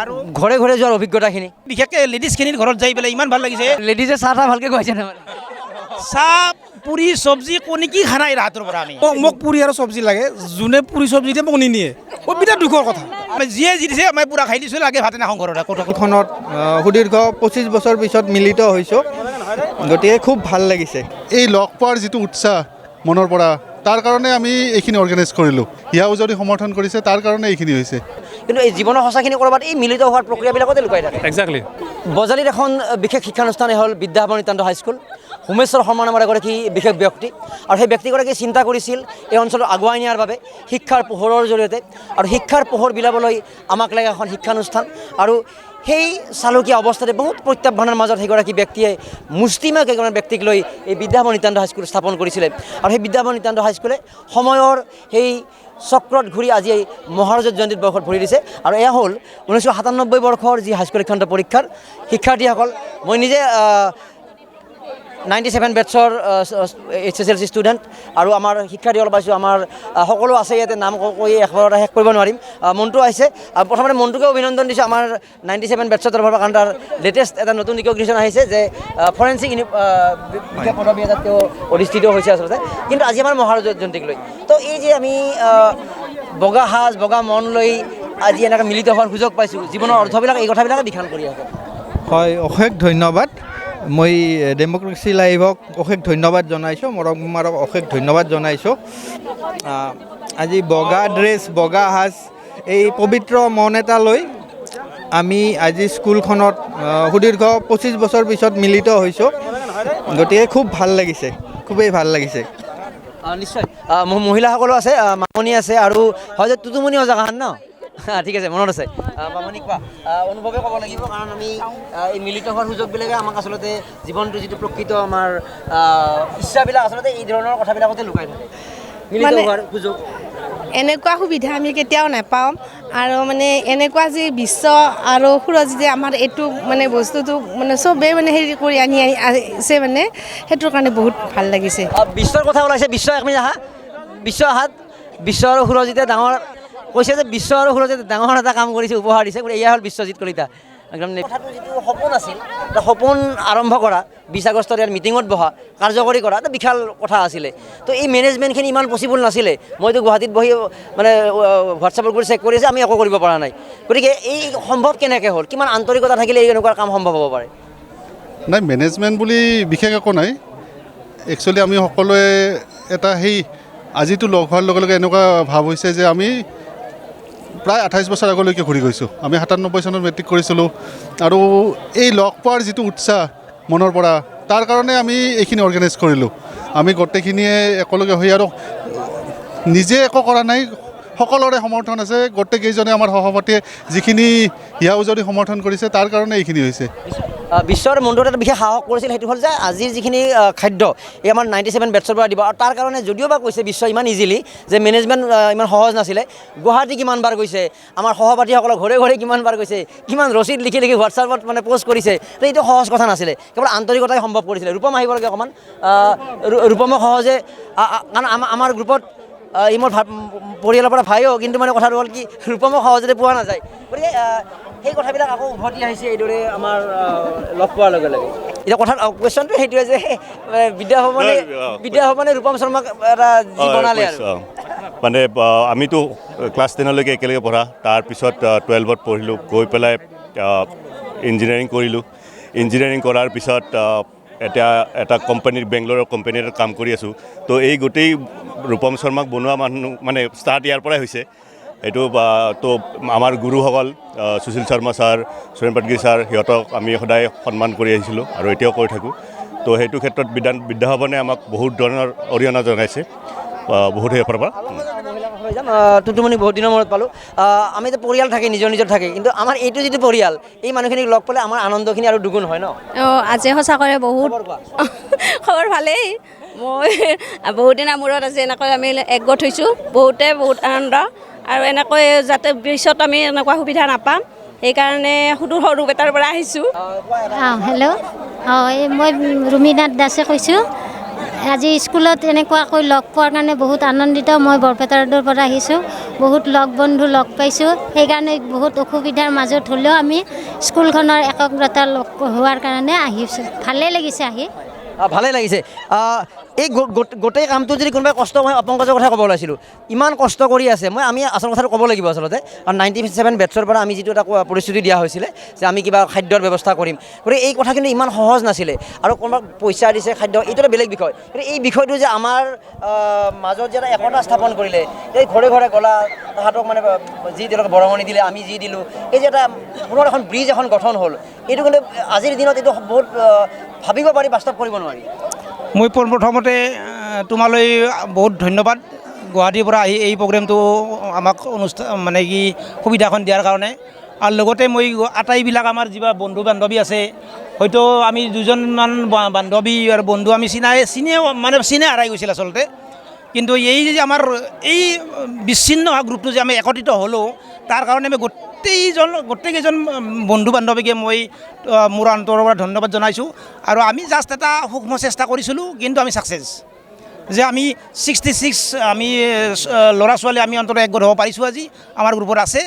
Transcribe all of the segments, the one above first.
আৰু ঘৰে ঘৰে যোৱাৰ অভিজ্ঞতাখিনি। বিশেষকৈ লেডিজখিনিৰ ঘৰত যাই পেলাই ইমান ভালো লাগিছে। লেডিজে চাহ তাহ ভালকৈ খুৱাইছে নে চাহ পুৰি চব্জি কণী কি খানা এই ৰাতৰ পৰা আমি? মোক পুৰি আৰু চব্জি লাগে। যোনে পুৰি চব্জি দিয়ে মোক নিনিয়ে। মোৰ বিৰাট দুখৰ কথা। আমি যিয়ে যি দিছে আমি পূৰা খাই দিছোঁ লাগে ভাতে নাখাওঁ ঘৰত। ক'ত খনত সুদীৰ্ঘ পঁচিছ বছৰ পিছত মিলিত হৈছোঁ। গতিকে খুব ভালো লাগিছে। এই লগ পোৱাৰ যিটো উৎসাহ মনৰ পৰা তাৰ কাৰণে আমি এইখিনি অৰ্গেনাইজ কৰিলোঁ। হিয়াও যদি সমৰ্থন কৰিছে তাৰ কাৰণে এইখিনি হৈছে। কিন্তু এই জীৱনৰ সঁচাখিনি ক'ৰবাত এই মিলিত হোৱাৰ প্ৰক্ৰিয়াবিলাকতে লুকাই থাকে। একজেক্টলি বজালীত এখন বিশেষ শিক্ষানুষ্ঠানেই হ'ল বিদ্যাভৱন নিতান্ত হাইস্কুল সোমেশ্বৰ শৰ্মা নামৰ এগৰাকী বিশেষ ব্যক্তি। আৰু সেই ব্যক্তিগৰাকীয়ে চিন্তা কৰিছিল এই অঞ্চলটো আগুৱাই নিয়াৰ বাবে শিক্ষাৰ পোহৰৰ জৰিয়তে। আৰু শিক্ষাৰ পোহৰ বিলাবলৈ আমাক লাগে এখন শিক্ষানুষ্ঠান। আৰু সেই চালুকীয়া অৱস্থাতে বহুত প্ৰত্যাহ্বানৰ মাজত সেইগৰাকী ব্যক্তিয়ে মুষ্টিমা কেইগৰাকী ব্যক্তিক লৈ এই বিদ্যাভৱন নিতান্ত হাইস্কুল স্থাপন কৰিছিলে। আৰু সেই বিদ্যাভৱন নিতান্ত হাইস্কুলে সময়ৰ সেই চক্ৰত ঘূৰি আজি এই মহাৰজত জয়ন্তীত বৰ্ষত ভৰি দিছে। আৰু এয়া হ'ল ঊনৈছশ সাতান্নব্বৈ বৰ্ষৰ যি হাইস্কুল শিক্ষান্ত পৰীক্ষাৰ শিক্ষাৰ্থীসকল, মই নিজে ninety seven বেটছৰ H S L C student আৰু আমাৰ শিক্ষাৰ্থীসকল পাইছোঁ আমাৰ সকলো আছে ইয়াতে নাম ক- একেবাৰতে শেষ কৰিব নোৱাৰিম। আহ, আহিছে। আহ, প্ৰথমতে মন্টুকে অভিনন্দন দিছোঁ আমাৰ নাইণ্টি ছেভেন বেটছৰ তৰফৰ পৰা কাৰণ। তাৰ লেটেষ্ট এটা নতুন ৰিকগনিশ্যন আহিছে যে ফৰেঞ্চিক বিশেষ পদবী এটাত তেওঁ অধিষ্ঠিত হৈছে আচলতে। কিন্তু আজি আমাৰ মহাৰাজ জয়ন্তীক লৈ। তো এই যে আমি বগা সাজ বগা মন লৈ আজি এনেকৈ মিলিত হোৱাৰ সুযোগ পাইছোঁ জীৱনৰ অৰ্থবিলাক এই কথাবিলাকে দিখান কৰি আছে হয় অশেষ ধন্যবাদ। মই ডেম'ক্ৰেচি লাইভক অশেষ ধন্যবাদ জনাইছোঁ, মৰম কুমাৰক অশেষ ধন্যবাদ জনাইছোঁ। আজি বগা ড্ৰেছ, বগা সাজ, এই পবিত্ৰ মন এটা লৈ আমি আজি স্কুলখনত সুদীৰ্ঘ পঁচিছ বছৰ পিছত মিলিত হৈছোঁ। গতিকে খুব ভালো লাগিছে, খুবেই ভালো লাগিছে। নিশ্চয়। মহিলাসকলো আছে মামনি আছে আৰু হয় যে টুটুমনি জেগাখন ন? হা, ঠিক আছে মনত আছে। মামনি কোৱা? অনুভৱে ক'ব লাগিব কাৰণ আমি এই মিলিত হোৱাৰ সুযোগবিলাকে আমাক আচলতে জীৱনটো যিটো প্ৰকৃত আমাৰ ইচ্ছাবিলাক আচলতে এই ধৰণৰ কথাবিলাকতে লুকাই থাকে। মিলিত মানে- হোৱাৰ সুযোগ। এনেকুৱা সুবিধা আমি কেতিয়াও নাপাওঁ আৰু মানে এনেকুৱা যি বিশ্ব আৰু সুৰজ যে আমাৰ এইটো মানে বস্তুটো মানে চবেই মানে হেৰি কৰি আনি আছে মানে সেইটোৰ কাৰণে বহুত ভালো লাগিছে। বিশ্বৰ কথা ওলাইছে বিশ্ব এক মিনিট আহা। বিশ্ব আহাত বিশ্ব আৰু সুৰজিতে ডাঙৰ কৈছে যে বিশ্ব আৰু সুৰজিতে ডাঙৰ এটা কাম কৰিছে উপহাৰ দিছে গতিকে এয়া হ'ল বিশ্বজিৎ কলিতা। একদম কথাটো যিটো সপোন আছিল সপোন আৰম্ভ কৰা বিছ আগষ্টত ইয়াত মিটিঙত বহা কাৰ্যকৰী কৰা এটা বিশাল কথা আছিলে। তো এই মেনেজমেণ্টখিনি ইমান পচিবল নাছিলে। মইতো গুৱাহাটীত বহি মানে হোৱাটছএপত কৰি চেক কৰি আছে আমি একো কৰিব পৰা নাই। গতিকে এই সম্ভৱ কেনেকৈ হ'ল? কিমান আন্তৰিকতা থাকিলে এই এনেকুৱা কাম সম্ভৱ হ'ব পাৰে? নাই মেনেজমেণ্ট বুলি বিশেষ একো নাই। একচুৱেলি আমি সকলোৱে এটা সেই আজিতো লগ হোৱাৰ লগে লগে এনেকুৱা ভাৱ হৈছে যে আমি প্ৰায় আঠাইছ বছৰ আগলৈকে ঘূৰি গৈছোঁ। আমি সাতান্নব্বৈ চনত মেট্ৰিক কৰিছিলোঁ আৰু এই লগ পোৱাৰ যিটো উৎসাহ মনৰ পৰা, তাৰ কাৰণে আমি এইখিনি অৰ্গেনাইজ কৰিলোঁ। আমি গোটেইখিনিয়ে একেলগে হৈ আৰু নিজে একো কৰা নাই সকলোৰে সমৰ্থন আছে। গোটেইকেইজনে আমাৰ সহপাঠীয়ে যিখিনি হিয়া উজৰি সমৰ্থন কৰিছে, তাৰ কাৰণে এইখিনি হৈছে। বিশ্বৰ মনটোত এটা বিশেষ সাহস কৰিছিল, সেইটো হ'ল যে আজিৰ যিখিনি খাদ্য, এই আমাৰ নাইণ্টি ছেভেন বেটছৰ পৰা দিব। আৰু তাৰ কাৰণে যদিও বা কৈছে বিশ্ব ইমান ইজিলি যে মেনেজমেণ্ট ইমান সহজ নাছিলে, গুৱাহাটী কিমান বাৰ গৈছে, আমাৰ সহপাঠীসকলৰ ঘৰে ঘৰে কিমান বাৰ গৈছে, কিমান ৰচিদ লিখি লিখি হোৱাটছআপত মানে পষ্ট কৰিছে তো এইটো সহজ কথা নাছিলে। কেৱল আন্তৰিকতাই সম্ভৱ কৰিছিলে। ৰূপম আহিব লাগে অকণমান। ৰূপমক সহজে কাৰণ আমাৰ গ্ৰুপত ই মোৰ পৰিয়ালৰ পৰা ভাইও কিন্তু মানে কথাটো হ'ল কি ৰূপমক সহজতে পোৱা নাযায়। গতিকে সেই কথাবিলাক আকৌ উভতি আহিছে এইদৰে আমাৰ লগ পোৱাৰ লগে লগে। এতিয়া কথা কুৱেশ্যনটো সেইটোৱে যে বিদ্যা আহ, বিদ্যাভৱনে বিদ্যাভৱনে ৰূপম শৰ্মাক এটা যি বনালে আৰু। মানে আমিতো ক্লাছ টেনলৈকে একেলগে পঢ়া। তাৰপিছত টুৱেলভত পঢ়িলোঁ গৈ পেলাই ইঞ্জিনিয়াৰিং কৰিলোঁ। ইঞ্জিনিয়াৰিং কৰাৰ পিছত এতিয়া এটা কোম্পানীৰ বেংগলোৰৰ কোম্পানী কাম কৰি আছোঁ। তো এই গোটেই ৰূপম শৰ্মাক বনোৱা মানুহ মানে ষ্টাৰ্ট ইয়াৰ পৰাই হৈছে। এইটো তো আমাৰ গুৰুসকল সুশীল শৰ্মা ছাৰ সুৰেণ পাটগিৰি ছাৰ, সিহঁতক আমি সদায় সন্মান কৰি আহিছিলোঁ আৰু এতিয়াও কৰি থাকোঁ। তো সেইটো ক্ষেত্ৰত বিদ্যা বিদ্যাভৱনে আমাক বহুত ধৰণৰ অৰিহণা জনাইছে। বহুত সেইফালৰ পৰা। হৈ যাম আহ, টুটুমনি বহুত দিনৰ মূৰত পালোঁ। আমি এতিয়া পৰিয়াল থাকে নিজৰ নিজৰ থাকে। কিন্তু আমাৰ এইটো যিটো পৰিয়াল এই মানুহখিনিক লগ পালে আমাৰ আনন্দখিনি আৰু দুগুণ হয় ন? অঁ আজি সঁচাকৈ বহুত খবৰ ভালেই। মই বহুত দিনৰ মূৰত আজি এনেকৈ আমি একগোট হৈছোঁ। বহুতে বহুত আনন্দ। আৰু এনেকৈ যাতে পিছত আমি এনেকুৱা সুবিধা নাপাম সেইকাৰণে সুদূৰ সৰু বেটাৰ পৰা আহিছোঁ। অঁ হেল্ল' অঁ এই মই ৰুমিনাথ দাসে কৈছোঁ। আজি স্কুলত এনেকুৱাকৈ লগ পোৱাৰ কাৰণে বহুত আনন্দিত, মই বৰপেটাৰ পৰা আহিছোঁ। বহুত লগ বন্ধু লগ পাইছোঁ। সেইকাৰণে বহুত অসুবিধাৰ মাজত হ'লেও আমি স্কুলখনৰ একগ্ৰতা হোৱাৰ কাৰণে আহিছোঁ। ভালেই লাগিছে আহি। ভালেই লাগিছে। এই গোটেই কামটো যদি কোনোবাই কষ্ট মই অপংকজৰ কথা ক'ব ওলাইছিলোঁ। ইমান কষ্ট কৰি আছে। মই আমি আচল কথাটো ক'ব লাগিব আচলতে। কাৰণ নাইণ্টি ছেভেন বেটছৰ পৰা আমি যিটো এটা প্ৰতিশ্ৰুতি দিয়া হৈছিলে, যে আমি কিবা খাদ্যৰ ব্যৱস্থা কৰিম। গতিকে এই কথা কিন্তু ইমান সহজ নাছিলে। আৰু কোনোবাক পইচা দিছে খাদ্য, এইটো এটা বেলেগ বিষয়। কিন্তু এই বিষয়টো যে আমাৰ মাজত যে এটা একতা স্থাপন কৰিলে, এই ঘৰে ঘৰে গ'লা, তাহাঁতক মানে যি তেওঁলোকে বৰঙণি দিলে, আমি যি দিলোঁ, এই যে এটা পুনৰ এখন ব্ৰিজ এখন গঠন হ'ল, এইটো কিন্তু আজিৰ দিনত এইটো বহুত ভাবিব পাৰি, বাস্তৱ কৰিব নোৱাৰি। মই পোনপ্ৰথমতে তোমালৈ বহুত ধন্যবাদ। গুৱাহাটীৰ পৰা আহি এই প্ৰগ্ৰেমটো আমাক অনুষ্ঠান মানে কি সুবিধাখন দিয়াৰ কাৰণে। আৰু লগতে মই আটাইবিলাক আমাৰ যিবা বন্ধু বান্ধৱী আছে, হয়তো আমি দুজনমান বান্ধৱী আৰু বন্ধু আমি চিনাই চিনিয়ে মানে চিনে হেৰাই গৈছিল আচলতে। কিন্তু এই যে আমাৰ এই বিচ্ছিন্ন হোৱা গ্ৰুপটো যে আমি একত্ৰিত হ'লোঁ তাৰ কাৰণে আমি গোটেইজন গোটেইকেইজন বন্ধু বান্ধৱীকে মই মোৰ অন্তৰৰ পৰা ধন্যবাদ জনাইছোঁ। আৰু আমি জাষ্ট এটা সূক্ষ্ম চেষ্টা কৰিছিলোঁ কিন্তু আমি ছাকচেছ যে আমি ছিক্সটি ছিক্স আমি ল'ৰা ছোৱালী আমি অন্তত একগোট হ'ব পাৰিছোঁ আজি আমাৰ গ্ৰুপত আছে।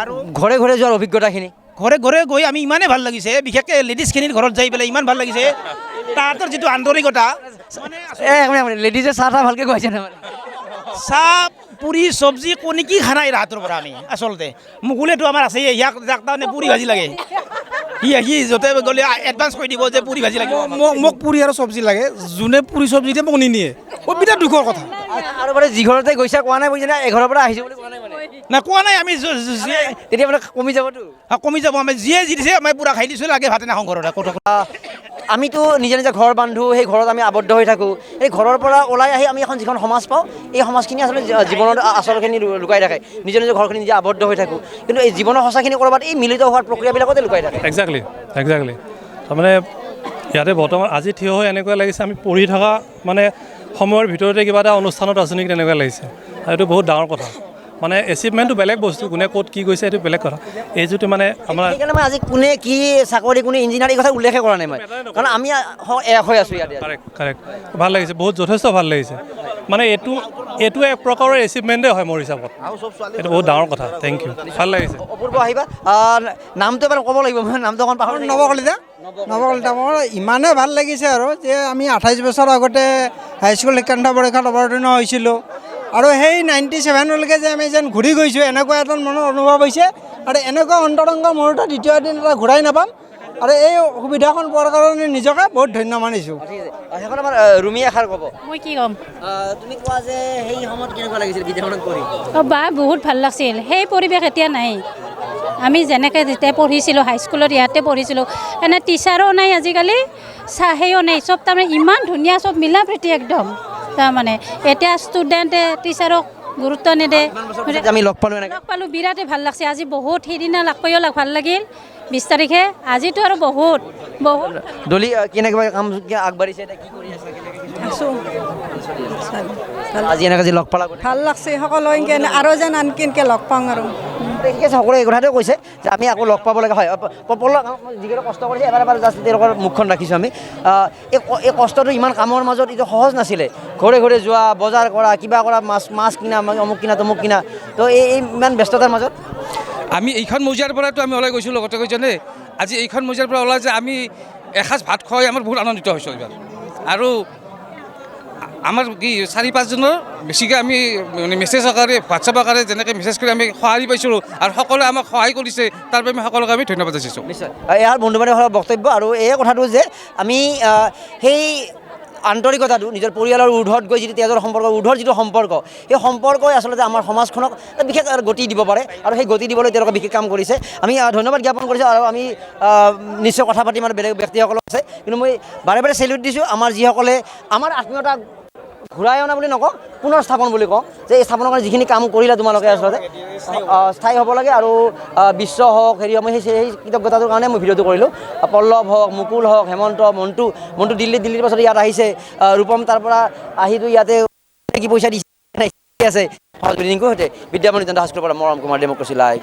আৰু ঘৰে ঘৰে যোৱাৰ অভিজ্ঞতাখিনি? ঘৰে ঘৰে গৈ আমি ইমানেই ভালো লাগিছে বিশেষকৈ লেডিজখিনিৰ ঘৰত যাই পেলাই ইমান ভালো লাগিছে। তাহাঁতৰ যিটো আন্তৰিকতা মানে এই লেডিজে চাহ তাহ ভালকৈ খুৱাইছে নহয় চাহ পুৰি চব্জি কণী কি খানা এই ৰাহাতৰ পৰা আমি আচলতে। মুকুলেতো আমাৰ আছে ইয়াক যাক তাৰমানে পুৰি ভাজি লাগে। সি সি য'তে গ'লে এডভান্স কৰি দিব যে পুৰি ভাজি লাগিব মোক মোক পুৰি আৰু চব্জি লাগে। যোনে পুৰি চব্জি দিয়ে মোক নিনিয়ে। বৰ বিৰাট দুখৰ কথা। আৰু মানে যি ঘৰতে গৈছা কোৱা নাই বুজিছে নে এঘৰৰ পৰা আহিছোঁ বুলি কোৱা নাই মানে? নাই কোৱা নাই আমি তেতিয়া মানে কমি যাবতো। কমি যাব আমি যিয়ে যি দিছে আমি পূৰা খাই দিছোঁ লাগে ভাতে নাখাওঁ ঘৰত আহ, আমিতো নিজে নিজে ঘৰ বান্ধো, সেই ঘৰত আমি আবদ্ধ হৈ থাকোঁ। এই ঘৰৰ পৰা ওলাই আহি আমি এখন যিখন সমাজ পাওঁ, এই সমাজখিনি আচলতে জী- জীৱনৰ আচলখিনি লুকাই থাকে নিজৰ নিজৰ ঘৰখিনি নিজে আবদ্ধ হৈ থাকোঁ। কিন্তু এই জীৱনৰ সঁচাখিনি ক'ৰবাত এই মিলিত হোৱাৰ প্ৰক্ৰিয়াবিলাকতে লুকাই থাকে। একজেক্টলি একজেক্টলি তাৰমানে ইয়াতে বৰ্তমান আজি থিয় হৈ এনেকুৱা লাগিছে, আমি পঢ়ি থকা মানে সময়ৰ ভিতৰতে কিবা এটা অনুষ্ঠানত আছোঁ নেকি তেনেকুৱা লাগিছে। আৰু এইটো বহুত ডাঙৰ কথা। মানে এচিভমেণ্টটো বেলেগ বস্তু কোনে ক'ত কি কৰিছে এইটো বেলেগ কথা। এই যিটো মানে আমাৰ সেইকাৰণে মই আজি কোনে কি চাকৰি কোনে ইঞ্জিনিয়াৰ এই কথা উল্লেখে কৰা নাই মই। কাৰণ আমি হ- এক হৈ আছোঁ ইয়াতে কাৰেক্ট কাৰেক্ট ভালো লাগিছে বহুত যথেষ্ট ভালো লাগিছে। মানে এইটো এইটো এক প্ৰকাৰৰ এচিভমেণ্টেই হয় মোৰ হিচাপত। এইটো বহুত ডাঙৰ কথা থেংক ইউ ভালো লাগিছে। অপূৰ্ব আহিবা। নামটো এবাৰ ক'ব লাগিব মই নামটো অকণ পাহৰি নৱকলিতা নৱকলিতা মোৰ ইমানেই ভালো লাগিছে আৰু যে আমি আঠাইছ বছৰ আগতে হাইস্কুল শিক্ষান্ত পৰীক্ষাত অৱতীৰ্ণ হৈছিলোঁ। আৰু সেই নাইণ্টি ছেভেনলৈকে যে আমি যেন ঘূৰি গৈছোঁ এনেকুৱা এটা মনৰ অনুভৱ হৈছে। আৰু এনেকুৱা অন্তৰংগ মুহূৰ্ত দ্বিতীয় দিন এটা ঘূৰাই নাপাম। আৰু এই সুবিধাখন পোৱাৰ কাৰণে নিজকে বহুত ধন্য মানিছোঁ সেইখন আমাৰ ৰুমি এষাৰ ক'ব। মই কি ক'ম? তুমি কোৱা যে সেই সময়ত কেনেকুৱা লাগিছিল বিদ্যালয়ত পঢ়ি? অঁ বা বহুত ভালো লাগছিল। সেই পৰিৱেশ এতিয়া নাই। আমি যেনেকৈ যেতিয়া পঢ়িছিলোঁ হাইস্কুলত ইয়াতে পঢ়িছিলোঁ এনে টিচাৰো নাই আজিকালি চাহেও নাই। চব তাৰমানে ইমান ধুনীয়া চব মিলা প্ৰীতি একদম। তাৰমানে এতিয়া ষ্টুডেণ্টে টিচাৰক গুৰুত্ব নিদিয়ে। আমি লগ পালোঁ লগ পালোঁ বিৰাটেই ভালো লাগছে। আজি বহুত সেইদিনা লগ পায়ো লাগ ভালো লাগিল। বিছ তাৰিখে। আজিতো আৰু বহুত বহুত। দলি কেনেকৈ কাম আগবাঢ়িছে আজি এনেকৈ যে লগ পালা। ভালো লাগছে সকলো এনেকৈ আৰু যেন আনকি এনেকৈ লগ পাওঁ আৰু। আছে সকলোৱে এই কথাটোৱে কৈছে যে আমি আকৌ লগ পাব লাগে হয়। প- যিকেইটা কষ্ট কৰিছে এবাৰ এবাৰ জাষ্ট তেওঁলোকৰ মুখখন ৰাখিছোঁ আমি। এই ক- এই কষ্টটো ইমান কামৰ মাজত এইটো সহজ নাছিলে। ঘৰে ঘৰে যোৱা বজাৰ কৰা কিবা কৰা মাছ মাছ কিনা অমুক কিনা তমুক কিনা। তো এই এই ইমান ব্যস্ততাৰ মাজত। আমি এইখন মৌজাৰ পৰাতো আমি ওলাই গৈছোঁ লগতে কৈছেনে আজি এইখন মৌজাৰ পৰা ওলাই যে আমি এসাঁজ ভাত খুৱাই আমাৰ বহুত আনন্দিত হৈছোঁ এইবাৰ। আৰু আমাৰ কি চাৰি, পাঁচজনৰ বেছিকৈ আমি মানে মেছেজ আকাৰে হোৱাটছআপ আকাৰে যেনেকৈ মেছেজ কৰি আমি সঁহাৰি পাইছিলোঁ আৰু সকলোৱে আমাক সহায় কৰিছে, তাৰ বাবে সকলোকে আমি ধন্যবাদ যাচিছোঁ নিশ্চয়। এয়াৰ বন্ধু বান্ধৱসকলৰ বক্তব্য আৰু এই কথাটো যে আমি সেই আন্তৰিকতাটো, নিজৰ পৰিয়ালৰ ঊৰ্ধত গৈ যিটো তেজৰ সম্পৰ্ক ঊৰ্ধৰ যিটো সম্পৰ্ক, সেই সম্পৰ্কই আচলতে আমাৰ সমাজখনক বিশেষ গতি দিব পাৰে আৰু সেই গতি দিবলৈ তেওঁলোকে বিশেষ কাম কৰিছে। আমি ধন্যবাদ জ্ঞাপন কৰিছোঁ আৰু আমি নিশ্চয় কথা পাতিম আৰু বেলেগ ব্যক্তিসকল আছে কিন্তু মই বাৰে বাৰে চেলিউট দিছোঁ, আমাৰ যিসকলে, আমাৰ আত্মীয়তা ঘূৰাই অনা বুলি নকওঁ পুনৰ স্থাপন বুলি কওঁ, যে এই স্থাপনৰ কাৰণে যিখিনি কাম কৰিলে তোমালোকে আচলতে। স্থায়ী হ'ব লাগে। আৰু বিশ্ব হওক হেৰি মই সেই সেই কৃতজ্ঞতাটোৰ কাৰণে মই ভিডিঅ'টো কৰিলোঁ। পল্লৱ হওক মুকুল হওক হেমন্ত মণ্টু মণ্টু দিল্লী দিল্লীৰ পাছত ইয়াত আহিছে। আহ, ৰূপম তাৰ পৰা আহিতো ইয়াতে কি পইচা দিছে আছে? সহযোগী সৈতে? বিদ্যামণি জনতা হাইস্কুলৰ পৰা মৰম কুমাৰ ডেমক্ৰেচি লাইভ